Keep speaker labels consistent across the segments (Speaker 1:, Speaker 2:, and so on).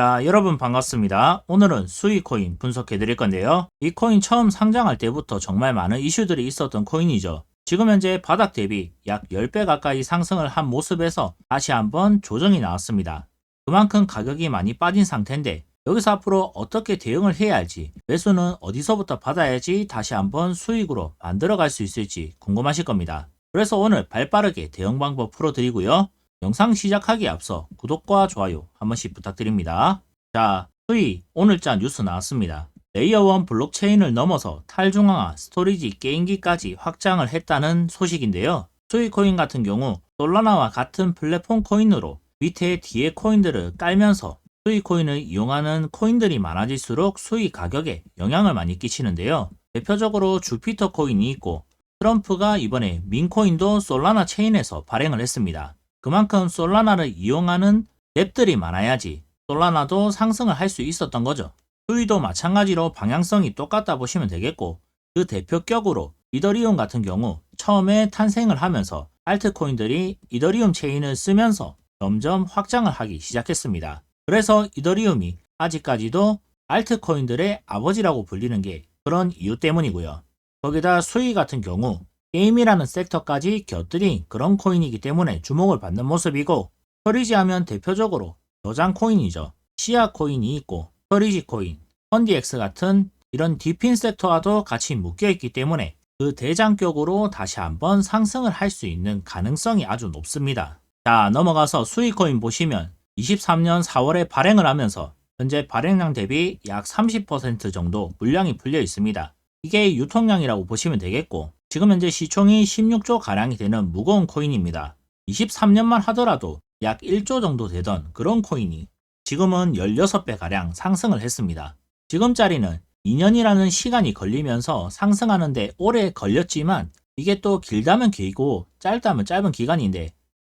Speaker 1: 자, 여러분 반갑습니다. 오늘은 수익코인 분석해 드릴 건데요. 이 코인 처음 상장할 때부터 정말 많은 이슈들이 있었던 코인이죠. 지금 현재 바닥 대비 약 10배 가까이 상승을 한 모습에서 다시 한번 조정이 나왔습니다. 그만큼 가격이 많이 빠진 상태인데 여기서 앞으로 어떻게 대응을 해야 할지 매수는 어디서부터 받아야지 다시 한번 수익으로 만들어 갈 수 있을지 궁금하실 겁니다. 그래서 오늘 발빠르게 대응 방법 풀어드리고요. 영상 시작하기에 앞서 구독과 좋아요 한 번씩 부탁드립니다. 자, 수익 오늘자 뉴스 나왔습니다. 레이어 1 블록체인을 넘어서 탈중앙화 스토리지 게임기까지 확장을 했다는 소식인데요. 수익 코인 같은 경우 솔라나와 같은 플랫폼 코인으로 밑에 뒤에 코인들을 깔면서 수익 코인을 이용하는 코인들이 많아질수록 수익 가격에 영향을 많이 끼치는데요. 대표적으로 주피터 코인이 있고 트럼프가 이번에 민코인도 솔라나 체인에서 발행을 했습니다. 그만큼 솔라나를 이용하는 앱들이 많아야지 솔라나도 상승을 할 수 있었던 거죠. 수위도 마찬가지로 방향성이 똑같다 보시면 되겠고 그 대표격으로 이더리움 같은 경우 처음에 탄생을 하면서 알트코인들이 이더리움 체인을 쓰면서 점점 확장을 하기 시작했습니다. 그래서 이더리움이 아직까지도 알트코인들의 아버지라고 불리는 게 그런 이유 때문이고요. 거기다 수위 같은 경우 게임이라는 섹터까지 곁들인 그런 코인이기 때문에 주목을 받는 모습이고 터리지 하면 대표적으로 저장 코인이죠. 시아 코인이 있고 터리지 코인, 펀디엑스 같은 이런 디핀 섹터와도 같이 묶여있기 때문에 그 대장격으로 다시 한번 상승을 할 수 있는 가능성이 아주 높습니다. 자 넘어가서 수익 코인 보시면 23년 4월에 발행을 하면서 현재 발행량 대비 약 30% 정도 물량이 풀려 있습니다. 이게 유통량이라고 보시면 되겠고 지금 현재 시총이 16조 가량이 되는 무거운 코인입니다. 23년만 하더라도 약 1조 정도 되던 그런 코인이 지금은 16배 가량 상승을 했습니다. 지금짜리는 2년이라는 시간이 걸리면서 상승하는데 오래 걸렸지만 이게 또 길다면 길고 짧다면 짧은 기간인데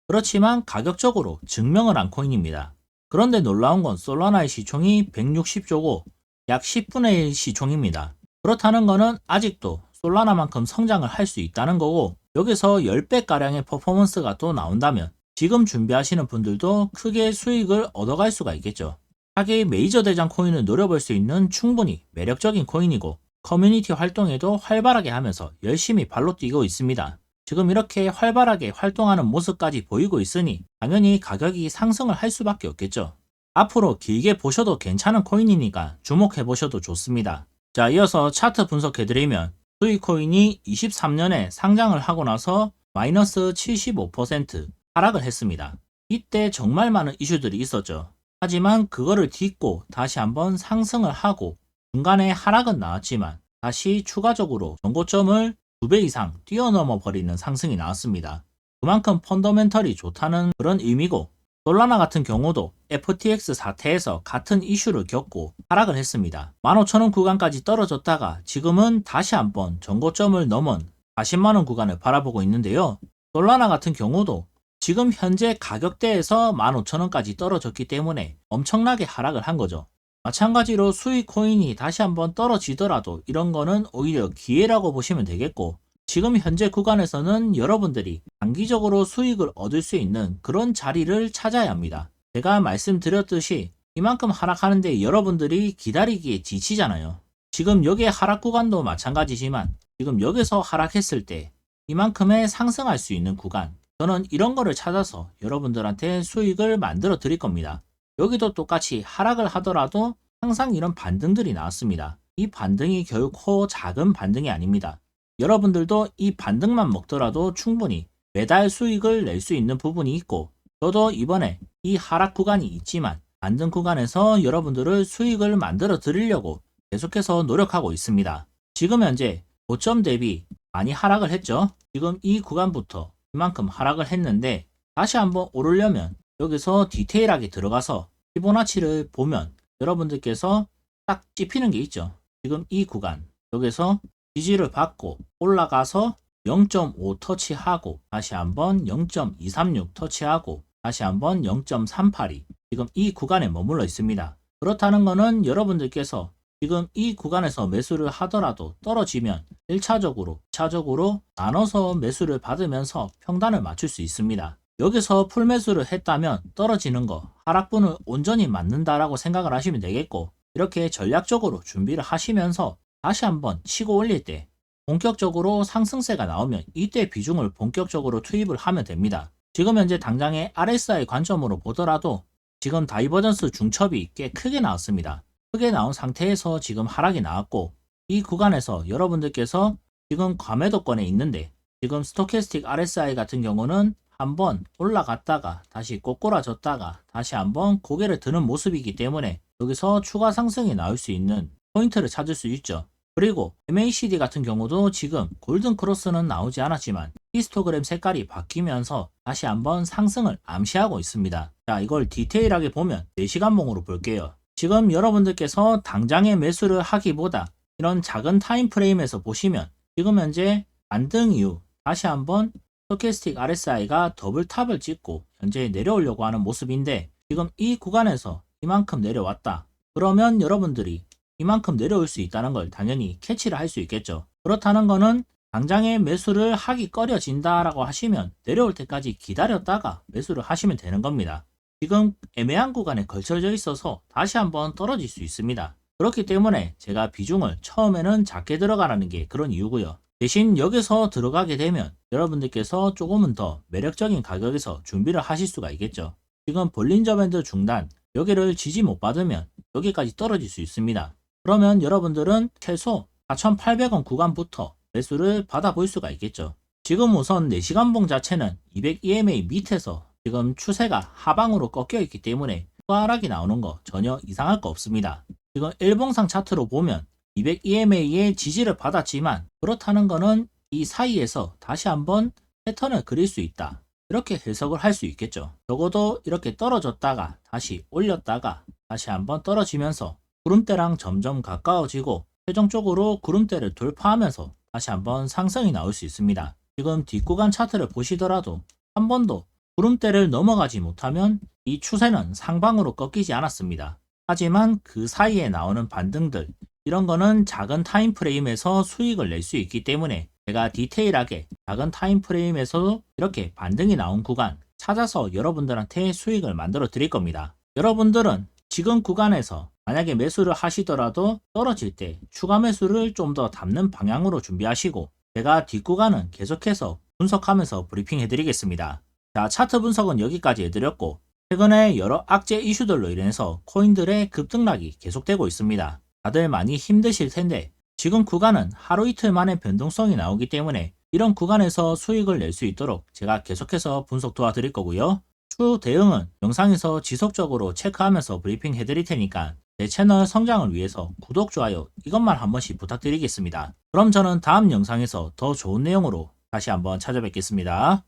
Speaker 1: 그렇지만 가격적으로 증명을 한 코인입니다. 그런데 놀라운 건 솔라나의 시총이 160조고 약 10분의 1 시총입니다. 그렇다는 것은 아직도 솔라나만큼 성장을 할 수 있다는 거고 여기서 10배가량의 퍼포먼스가 또 나온다면 지금 준비하시는 분들도 크게 수익을 얻어갈 수가 있겠죠. 하계의 메이저 대장 코인을 노려볼 수 있는 충분히 매력적인 코인이고 커뮤니티 활동에도 활발하게 하면서 열심히 발로 뛰고 있습니다. 지금 이렇게 활발하게 활동하는 모습까지 보이고 있으니 당연히 가격이 상승을 할 수밖에 없겠죠. 앞으로 길게 보셔도 괜찮은 코인이니까 주목해 보셔도 좋습니다. 자, 이어서 차트 분석해드리면 수익 코인이 23년에 상장을 하고 나서 마이너스 75% 하락을 했습니다. 이때 정말 많은 이슈들이 있었죠. 하지만 그거를 딛고 다시 한번 상승을 하고 중간에 하락은 나왔지만 다시 추가적으로 정고점을 2배 이상 뛰어넘어 버리는 상승이 나왔습니다. 그만큼 펀더멘털이 좋다는 그런 의미고 솔라나 같은 경우도 FTX 사태에서 같은 이슈를 겪고 하락을 했습니다. 15,000원 구간까지 떨어졌다가 지금은 다시 한번 정고점을 넘은 40만원 구간을 바라보고 있는데요. 솔라나 같은 경우도 지금 현재 가격대에서 15,000원까지 떨어졌기 때문에 엄청나게 하락을 한 거죠. 마찬가지로 수익 코인이 다시 한번 떨어지더라도 이런 거는 오히려 기회라고 보시면 되겠고 지금 현재 구간에서는 여러분들이 단기적으로 수익을 얻을 수 있는 그런 자리를 찾아야 합니다. 제가 말씀드렸듯이 이만큼 하락하는데 여러분들이 기다리기에 지치잖아요. 지금 여기에 하락 구간도 마찬가지지만 지금 여기서 하락했을 때 이만큼의 상승할 수 있는 구간 저는 이런 거를 찾아서 여러분들한테 수익을 만들어 드릴 겁니다. 여기도 똑같이 하락을 하더라도 항상 이런 반등들이 나왔습니다. 이 반등이 결코 작은 반등이 아닙니다. 여러분들도 이 반등만 먹더라도 충분히 매달 수익을 낼 수 있는 부분이 있고 저도 이번에 이 하락 구간이 있지만 반등 구간에서 여러분들을 수익을 만들어 드리려고 계속해서 노력하고 있습니다. 지금 현재 고점 대비 많이 하락을 했죠. 지금 이 구간부터 이만큼 하락을 했는데 다시 한번 오르려면 여기서 디테일하게 들어가서 피보나치를 보면 여러분들께서 딱 찝히는 게 있죠. 지금 이 구간 여기서 지지를 받고 올라가서 0.5 터치하고 다시 한번 0.236 터치하고 다시 한번 0.382 지금 이 구간에 머물러 있습니다. 그렇다는 것은 여러분들께서 지금 이 구간에서 매수를 하더라도 떨어지면 1차적으로, 2차적으로 나눠서 매수를 받으면서 평단을 맞출 수 있습니다. 여기서 풀매수를 했다면 떨어지는 거 하락분을 온전히 맞는다라고 생각을 하시면 되겠고 이렇게 전략적으로 준비를 하시면서 다시 한번 치고 올릴 때 본격적으로 상승세가 나오면 이때 비중을 본격적으로 투입을 하면 됩니다. 지금 현재 당장의 RSI 관점으로 보더라도 지금 다이버전스 중첩이 꽤 크게 나왔습니다. 크게 나온 상태에서 지금 하락이 나왔고 이 구간에서 여러분들께서 지금 과매도권에 있는데 지금 스토캐스틱 RSI 같은 경우는 한번 올라갔다가 다시 꼬꾸라졌다가 다시 한번 고개를 드는 모습이기 때문에 여기서 추가 상승이 나올 수 있는 포인트를 찾을 수 있죠. 그리고 MACD 같은 경우도 지금 골든 크로스는 나오지 않았지만 히스토그램 색깔이 바뀌면서 다시 한번 상승을 암시하고 있습니다. 자, 이걸 디테일하게 보면 4시간봉으로 볼게요. 지금 여러분들께서 당장의 매수를 하기보다 이런 작은 타임 프레임에서 보시면 지금 현재 반등 이후 다시 한번 스토캐스틱 RSI가 더블 탑을 찍고 현재 내려오려고 하는 모습인데 지금 이 구간에서 이만큼 내려왔다. 그러면 여러분들이 이만큼 내려올 수 있다는 걸 당연히 캐치를 할 수 있겠죠. 그렇다는 거는 당장에 매수를 하기 꺼려진다라고 하시면 내려올 때까지 기다렸다가 매수를 하시면 되는 겁니다. 지금 애매한 구간에 걸쳐져 있어서 다시 한번 떨어질 수 있습니다. 그렇기 때문에 제가 비중을 처음에는 작게 들어가라는 게 그런 이유고요. 대신 여기서 들어가게 되면 여러분들께서 조금은 더 매력적인 가격에서 준비를 하실 수가 있겠죠. 지금 볼린저 밴드 중단 여기를 지지 못 받으면 여기까지 떨어질 수 있습니다. 그러면 여러분들은 최소 4,800원 구간부터 매수를 받아볼 수가 있겠죠. 지금 우선 4시간 봉 자체는 200EMA 밑에서 지금 추세가 하방으로 꺾여 있기 때문에 후하락이 나오는 거 전혀 이상할 거 없습니다. 지금 일봉상 차트로 보면 200EMA의 지지를 받았지만 그렇다는 거는 이 사이에서 다시 한번 패턴을 그릴 수 있다. 이렇게 해석을 할 수 있겠죠. 적어도 이렇게 떨어졌다가 다시 올렸다가 다시 한번 떨어지면서 구름대랑 점점 가까워지고 최종적으로 구름대를 돌파하면서 다시 한번 상승이 나올 수 있습니다. 지금 뒷구간 차트를 보시더라도 한 번도 구름대를 넘어가지 못하면 이 추세는 상방으로 꺾이지 않았습니다. 하지만 그 사이에 나오는 반등들 이런 거는 작은 타임 프레임에서 수익을 낼 수 있기 때문에 제가 디테일하게 작은 타임 프레임에서도 이렇게 반등이 나온 구간 찾아서 여러분들한테 수익을 만들어 드릴 겁니다. 여러분들은 지금 구간에서 만약에 매수를 하시더라도 떨어질 때 추가 매수를 좀 더 담는 방향으로 준비하시고 제가 뒷구간은 계속해서 분석하면서 브리핑 해드리겠습니다. 자, 차트 분석은 여기까지 해드렸고 최근에 여러 악재 이슈들로 인해서 코인들의 급등락이 계속되고 있습니다. 다들 많이 힘드실 텐데 지금 구간은 하루 이틀 만에 변동성이 나오기 때문에 이런 구간에서 수익을 낼 수 있도록 제가 계속해서 분석 도와드릴 거고요. 추후 대응은 영상에서 지속적으로 체크하면서 브리핑 해드릴 테니까 제 채널 성장을 위해서 구독, 좋아요 이것만 한 번씩 부탁드리겠습니다. 그럼 저는 다음 영상에서 더 좋은 내용으로 다시 한번 찾아뵙겠습니다.